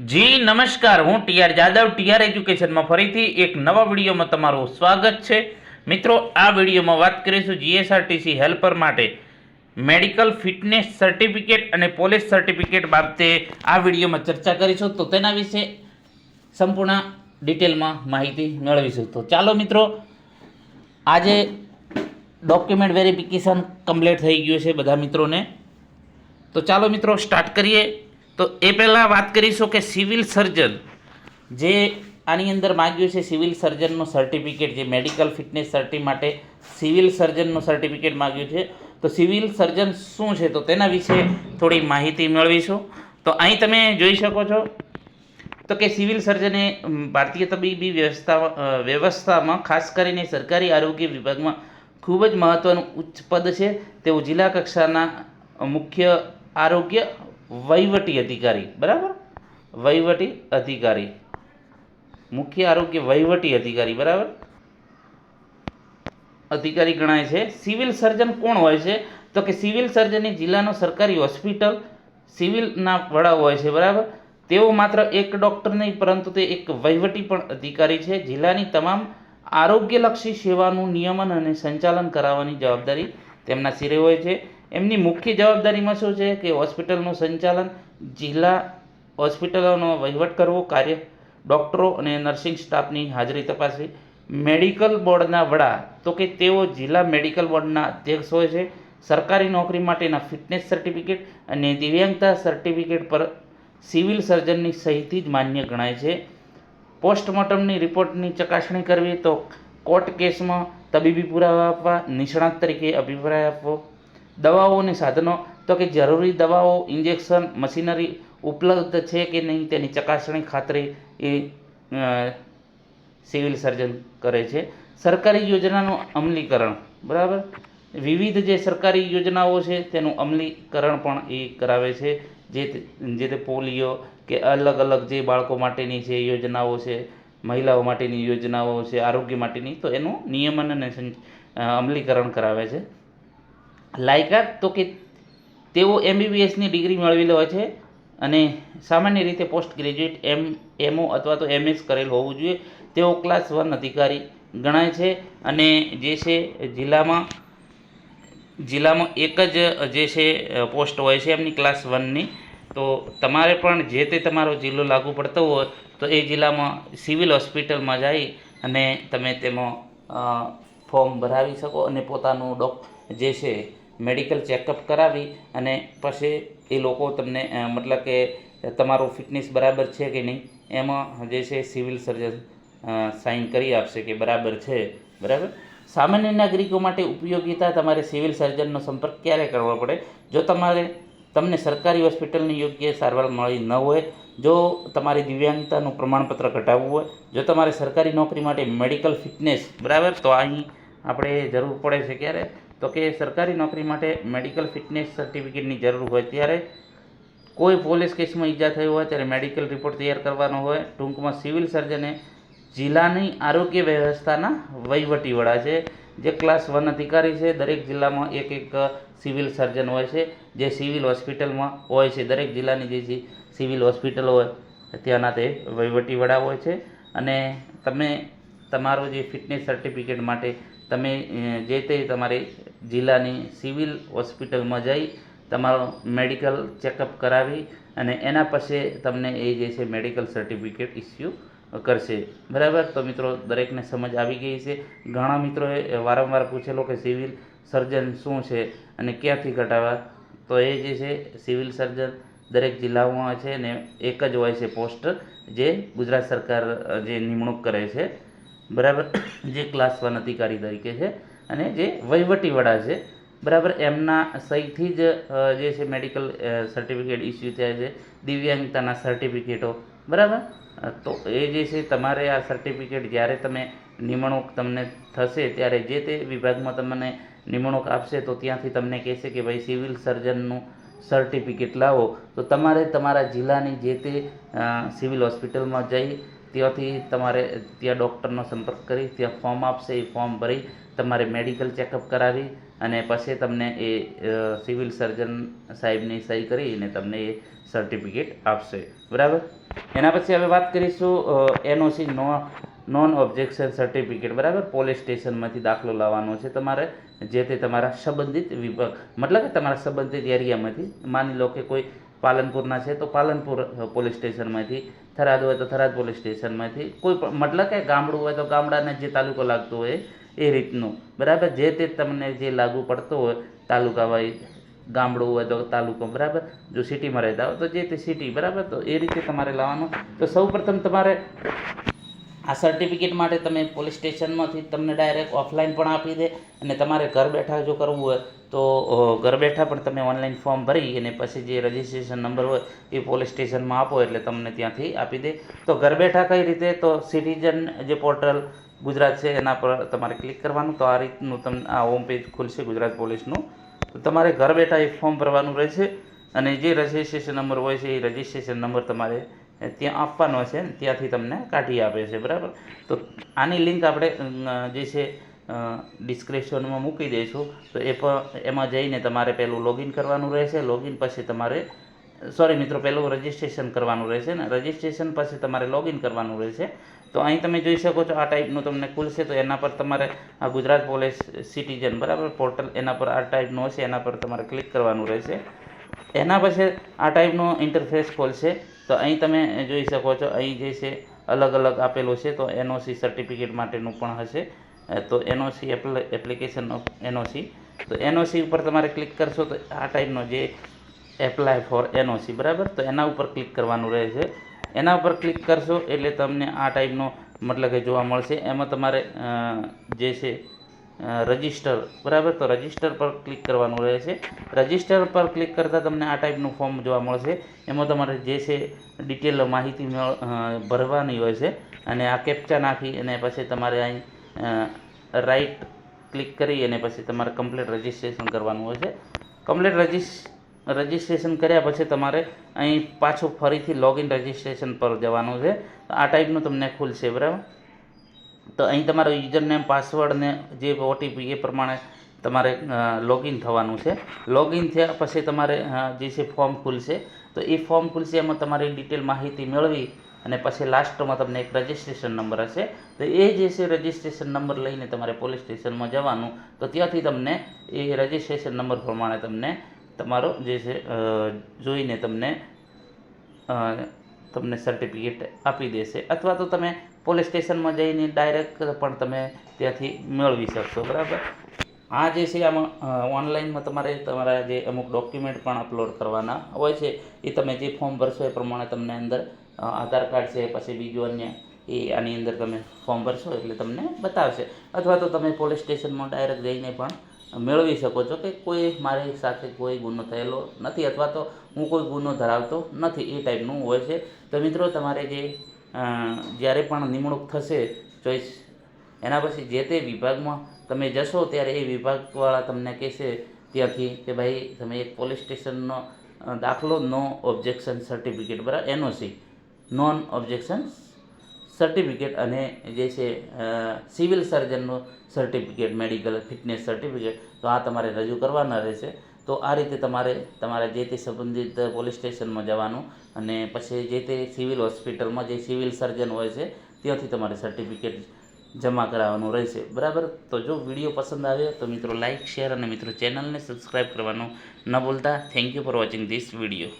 જી, નમસ્કાર. હું TR Jadav TR એજ્યુકેશનમાં ફરીથી એક નવા વિડીયોમાં તમારું સ્વાગત છે. મિત્રો, આ વિડીયોમાં વાત કરીશું જીએસઆરટીસી હેલ્પર માટે. મેડિકલ ફિટનેસ સર્ટિફિકેટ અને પોલીસ સર્ટિફિકેટ બાબતે આ વિડીયોમાં ચર્ચા કરીશું. તો તેના વિશે સંપૂર્ણ ડિટેલમાં માહિતી મેળવીશું. તો ચાલો મિત્રો, આજે ડોક્યુમેન્ટ વેરિફિકેશન કમ્પ્લીટ થઈ ગયું છે બધા મિત્રોને. તો ચાલો મિત્રો, સ્ટાર્ટ કરીએ. તો એ પહેલાં વાત કરીશું કે સિવિલ સર્જન જે આની અંદર માગ્યું છે સિવિલ સર્જનનું સર્ટિફિકેટ, જે મેડિકલ ફિટનેસ સર્ટી માટે સિવિલ સર્જનનું સર્ટિફિકેટ માગ્યું છે. તો સિવિલ સર્જન શું છે? તો તેના વિશે થોડી માહિતી મેળવીશું. તો અહીં તમે જોઈ શકો છો તો કે સિવિલ સર્જને ભારતીય તબીબી વ્યવસ્થા વ્યવસ્થામાં ખાસ કરીને સરકારી આરોગ્ય વિભાગમાં ખૂબ જ મહત્ત્વનું ઉચ્ચ પદ છે. તેઓ જિલ્લા કક્ષાના મુખ્ય આરોગ્ય વહીવટી અધિકારી, બરાબર? વહીવટી અધિકારી. મુખ્ય આરોગ્ય વહીવટી અધિકારી, બરાબર? અધિકારી ગણાય છે. સિવિલ સર્જન કોણ હોય છે? તો કે સિવિલ સર્જન એ જિલ્લાનો સરકારી હોસ્પિટલ સિવિલના વડા હોય છે, બરાબર? તેઓ માત્ર એક ડૉક્ટર નહીં, પરંતુ તે એક વહીવટી પણ અધિકારી છે. જિલ્લાની તમામ આરોગ્યલક્ષી સેવાનું નિયમન અને સંચાલન કરાવવાની જવાબદારી તેમના સિરે હોય છે. એમની મુખ્ય જવાબદારીમાં શું છે કે હોસ્પિટલનું સંચાલન, જિલ્લા હોસ્પિટલોનો વહીવટ કરવો, કાર્ય ડૉક્ટરો અને નર્સિંગ સ્ટાફની હાજરી તપાસવી. મેડિકલ બોર્ડના વડા, તો કે તેઓ જિલ્લા મેડિકલ બોર્ડના અધ્યક્ષ હોય છે. સરકારી નોકરી માટેના ફિટનેસ સર્ટિફિકેટ અને દિવ્યાંગતા સર્ટિફિકેટ પર સિવિલ સર્જનની સહીથી જ માન્ય ગણાય છે. પોસ્ટમોર્ટમની રિપોર્ટની ચકાસણી કરવી, તો કોર્ટ કેસમાં તબીબી પુરાવા આપવા, નિષ્ણાત તરીકે અભિપ્રાય આપવો. દવાઓ અને સાધનો. તો કે જરૂરી દવાઓ ઇન્જેક્શન મશીનરી ઉપલબ્ધ છે કે નહીં તેની ચકાસણી ખાતરી એ સિવિલ સર્જન કરે છે. સરકારી યોજનાનું અમલીકરણ, બરાબર? વિવિધ જે સરકારી યોજનાઓ છે તેનું અમલીકરણ પણ એ કરાવે છે. જે જે તે પોલિયો કે અલગ અલગ જે બાળકો માટેની જે યોજનાઓ છે, મહિલાઓ માટેની યોજનાઓ છે, આરોગ્ય માટેની, તો એનું નિયમન અને અમલીકરણ કરાવે છે. લાયકાત તો કે તેઓ એમબીબીએસની ડિગ્રી મેળવેલી હોય છે અને સામાન્ય રીતે પોસ્ટ ગ્રેજ્યુએટ એમ, એમઓ અથવા તો એમએસ કરેલ હોવું જોઈએ. તેઓ ક્લાસ વન અધિકારી ગણાય છે અને જે છે જિલ્લામાં જિલ્લામાં એક જ જે છે પોસ્ટ હોય છે એમની ક્લાસ વનની. તો તમારે પણ જે તે તમારો જિલ્લો લાગુ પડતો હોય તો એ જિલ્લામાં સિવિલ હોસ્પિટલમાં જઈ અને તમે તેમાં ફોર્મ ભરાવી શકો અને પોતાનું ડોક, જે છે મેડિકલ ચેકઅપ કરાવી અને પછી એ લોકો તમને મતલબ કે તમારું ફિટનેસ બરાબર છે કે નહીં, એમાં જે છે સિવિલ સર્જન સાઇન કરી આપશે કે બરાબર છે. બરાબર? સામાન્ય નાગરિકો માટે ઉપયોગિતા તમારે સિવિલ સર્જનનો સંપર્ક ક્યારે કરવો પડે? જો તમારે, તમને સરકારી હોસ્પિટલની યોગ્ય સારવાર મળી ન હોય, જો તમારી દિવ્યાંગતાનું પ્રમાણપત્ર ઘટાડવું હોય, જો તમારે સરકારી નોકરી માટે મેડિકલ ફિટનેસ, બરાબર? તો અહીં આપણે જરૂર પડે છે ક્યારે? તો કે સરકારી નોકરી માટે મેડિકલ ફિટનેસ સર્ટિફિકેટની જરૂર હોય ત્યારે કોઈ પોલીસ કેસમાં ઈજા થઈ હોય ત્યારે મેડિકલ રિપોર્ટ તૈયાર કરવાનો હોય. ટૂંકમાં સિવિલ સર્જને જિલ્લાની આરોગ્ય વ્યવસ્થાના વહીવટીવડા છે. જે ક્લાસ વન અધિકારી છે, દરેક જિલ્લામાં એક એક સિવિલ સર્જન હોય છે. જે સિવિલ હોસ્પિટલમાં હોય છે, દરેક જિલ્લાની જે સિવિલ હોસ્પિટલ હોય, ત્યાંના તે વહીવટીવડા હોય છે. અને તમે તમારું જે ફિટનેસ સર્ટિફિકેટ માટે તમે જે તે તમારી જિલ્લાની સિવિલ હોસ્પિટલમાં જઈ તમારો મેડિકલ ચેકઅપ કરાવી અને એના પછી તમને એ જે છે મેડિકલ સર્ટિફિકેટ ઇસ્યુ કરશે. બરાબર? તો મિત્રો, દરેકને સમજ આવી ગઈ છે. ઘણા મિત્રોએ વારંવાર પૂછેલો કે સિવિલ સર્જન શું છે અને ક્યાંથી કઢાવવા? તો એ જે છે, સિવિલ સર્જન દરેક જિલ્લાઓમાં છે ને એક જ હોય છે પોસ્ટ જે ગુજરાત સરકાર જે નિમણૂક કરે છે. બરાબર? જે ક્લાસ વન અધિકારી તરીકે છે. અને જે વહીવટીવડા છે, બરાબર, એમના સહીથી જ જે છે મેડિકલ સર્ટિફિકેટ ઇસ્યુ થયા છે, દિવ્યાંગતાના સર્ટિફિકેટો બરાબર? તો એ જે છે તમારે આ સર્ટિફિકેટ જ્યારે તમે નિમણૂક તમને થશે, ત્યારે જે તે વિભાગમાં તમને નિમણૂક આપશે, તો ત્યાંથી તમને કહેશે કે ભાઈ સિવિલ સર્જનનું સર્ટિફિકેટ લાવો, તો તમારે તમારા જિલ્લાની જે તે સિવિલ હોસ્પિટલમાં જઈ, ત્યાંથી તમારે ત્યાં ડૉક્ટરનો સંપર્ક કરી, ત્યાં ફોર્મ આપશે, એ ફોર્મ ભરી, તમારે મેડિકલ ચેકઅપ કરાવી અને પછી તમને એ સિવિલ સર્જન સાહેબની સહી કરીને તમને એ સર્ટિફિકેટ આપશે. બરાબર? એના પછી હવે વાત કરીશું એનઓસી નો નોન ઓબ્જેક્શન સર્ટિફિકેટ બરાબર? પોલીસ સ્ટેશનમાંથી દાખલો લાવવાનો છે તમારે, જે તે તમારા સંબંધિત વિભાગ, મતલબ કે તમારા સંબંધિત એરિયામાંથી માની લો કે કોઈ પાલનપુરના છે, તો પાલનપુર પોલીસ સ્ટેશનમાંથી થરાદ હોય તો થરાદ પોલીસ સ્ટેશનમાંથી કોઈ પણ, મતલબ કે ગામડું હોય તો ગામડાને જે તાલુકો લાગતો હોય, એ રીતનું, બરાબર? જે તે તમને જે લાગુ પડતો હોય તાલુકા વાઇઝ ગામડું હોય તો તાલુકો, બરાબર? જો સિટીમાં રહેતા હોય તો જે તે સિટી બરાબર? તો એ રીતે તમારે લાવવાનું. તો સૌ તમારે આ સર્ટિફિકેટ માટે તમે પોલીસ સ્ટેશનમાંથી તમને ડાયરેક્ટ ઓફલાઈન પણ આપી દે અને તમારે ઘર બેઠા જો કરવું હોય તો ઘર બેઠા પણ તમે ઓનલાઈન ફોર્મ ભરી અને પછી જે રજિસ્ટ્રેશન નંબર હોય એ પોલીસ સ્ટેશનમાં આપો એટલે તમને ત્યાંથી આપી દે. તો ઘર બેઠા કઈ રીતે? તો સિટીઝન જે પોર્ટલ ગુજરાત છે એના પર તમારે ક્લિક કરવાનું. તો આ રીતનું તમને આ હોમ પેજ ખુલશે ગુજરાત પોલીસનું તો તમારે ઘર બેઠા એ ફોર્મ ભરવાનું રહેશે અને જે રજિસ્ટ્રેશન નંબર હોય છે એ રજિસ્ટ્રેશન નંબર તમારે ત્યાં આપવાનો છે ત્યાંથી તમને કાઢી આપે છે, બરાબર? તો આની લિંક આપણે જે છે ડિસ્ક્રિપ્શનમાં મૂકી દઈશું. તો એ પણ, એમાં જઈને તમારે પહેલું લોગિન કરવાનું રહેશે. લોગિન પછી તમારે સોરી મિત્રો પહેલું રજિસ્ટ્રેશન કરવાનું રહેશે ને. રજિસ્ટ્રેશન પછી તમારે લોગિન કરવાનું રહેશે. તો અહીં તમે જોઈ શકો છો આ ટાઈપનું તમને ખુલશે. તો એના પર તમારે આ ગુજરાત પોલીસ સિટીઝન બરાબર? પોર્ટલ એના પર આ ટાઈપનું હશે. એના પર તમારે ક્લિક કરવાનું રહેશે. એના પછી આ ટાઈપનો ઇન્ટરફેસ ખોલશે. તો અહીં તમે જોઈ શકો છો, અહીં જે છે અલગ અલગ આપેલું છે, તો એનઓસી સર્ટિફિકેટ માટેનું પણ હશે. તો એનઓસી એપ્લિકેશન ઓફ એનઓસી. તો એનઓસી ઉપર તમારે ક્લિક કરશો તો આ ટાઈપનો જે એપ્લાય ફોર એનઓસી, બરાબર? તો એના ઉપર ક્લિક કરવાનું રહેશે. એના ઉપર ક્લિક કરશો એટલે તમને આ ટાઈપનો મતલબ કે જોવા મળશે. એમાં તમારે જે છે રજિસ્ટર બરાબર? તો રજિસ્ટર પર ક્લિક કરવાનું રહેશે રજિસ્ટર પર ક્લિક કરતાં તમને આ ટાઈપનું ફોર્મ જોવા મળશે. એમાં તમારે જે છે ડિટેલ માહિતી ભરવાની હોય છે. અને આ કેપ્ચા નાખી અને પછી તમારે અહીં રાઈટ ક્લિક કરી અને પછી તમારે કમ્પ્લીટ રજિસ્ટ્રેશન કરવાનું હોય છે. કમ્પ્લીટ રજિસ રજિસ્ટ્રેશન કર્યા પછી તમારે અહીં પાછું ફરીથી લોગિન રજિસ્ટ્રેશન પર જવાનું છે. આ ટાઈપનું તમને ખુલશે, બરાબર? તો અહીં તમારો યુઝર નેમ પાસવર્ડ ને જે ઓટીપી એ પ્રમાણે તમારે લોગિન થવાનું છે. લોગિન થયા પછી તમારે જે છે ફોર્મ ખુલશે. તો એ ફોર્મ ખુલશે, એમાં તમારી ડિટેલ માહિતી મેળવી અને પછી લાસ્ટમાં તમને એક રજિસ્ટ્રેશન નંબર હશે. તો એ જે છે રજિસ્ટ્રેશન નંબર લઈને તમારે પોલીસ સ્ટેશનમાં જવાનું. તો ત્યાંથી તમને એ રજિસ્ટ્રેશન નંબર પ્રમાણે તમને તમારો જે છે જોઈને તમને તમને સર્ટિફિકેટ આપી દેશે. અથવા તો તમે પોલીસ સ્ટેશનમાં જઈને ડાયરેક્ટ પણ તમે ત્યાંથી મેળવી શકશો, બરાબર? આ જે છે આમાં ઓનલાઈનમાં તમારે તમારા જે અમુક ડોક્યુમેન્ટ પણ અપલોડ કરવાના હોય છે, એ તમે જે ફોર્મ ભરશો એ પ્રમાણે તમને અંદર આધાર કાર્ડ છે, પછી બીજું અન્ય, એ આની અંદર તમે ફોર્મ ભરશો એટલે તમને બતાવશે. અથવા તો તમે પોલીસ સ્ટેશનમાં ડાયરેક્ટ જઈને પણ મેળવી શકો છો કે કોઈ મારી સાથે કોઈ ગુનો થયેલો નથી, અથવા તો હું કોઈ ગુનો ધરાવતો નથી, એ ટાઈપનું હોય છે. તો મિત્રો, તમારે જે જ્યારે પણ નિમણૂક થશે, ચોઈસ. એના પછી જે તે વિભાગમાં તમે જશો, ત્યારે એ વિભાગવાળા તમને કહેશે ત્યાંથી કે ભાઈ, તમે એક પોલીસ સ્ટેશનનો દાખલો, નો ઓબ્જેક્શન સર્ટિફિકેટ, બરાબર? એનઓસી. નોન ઓબ્જેક્શન સર્ટિફિકેટ અને જે છે સિવિલ સર્જનનું સર્ટિફિકેટ, મેડિકલ ફિટનેસ સર્ટિફિકેટ, તો આ તમારે રજૂ કરવાના રહેશે. તો આ રીતે તમારે, તમારા જે તે સંબંધિત પોલીસ સ્ટેશનમાં જવાનું અને પછી જે તે સિવિલ હોસ્પિટલમાં જે સિવિલ સર્જન હોય છે, ત્યાંથી તમારે સર્ટિફિકેટ જમા કરાવવાનું રહેશે. બરાબર? તો જો વીડિયો પસંદ આવ્યો તો મિત્રો લાઇક શેર અને મિત્રો ચેનલને સબસ્ક્રાઈબ કરવાનું ન ભૂલતા. Thank you for watching this video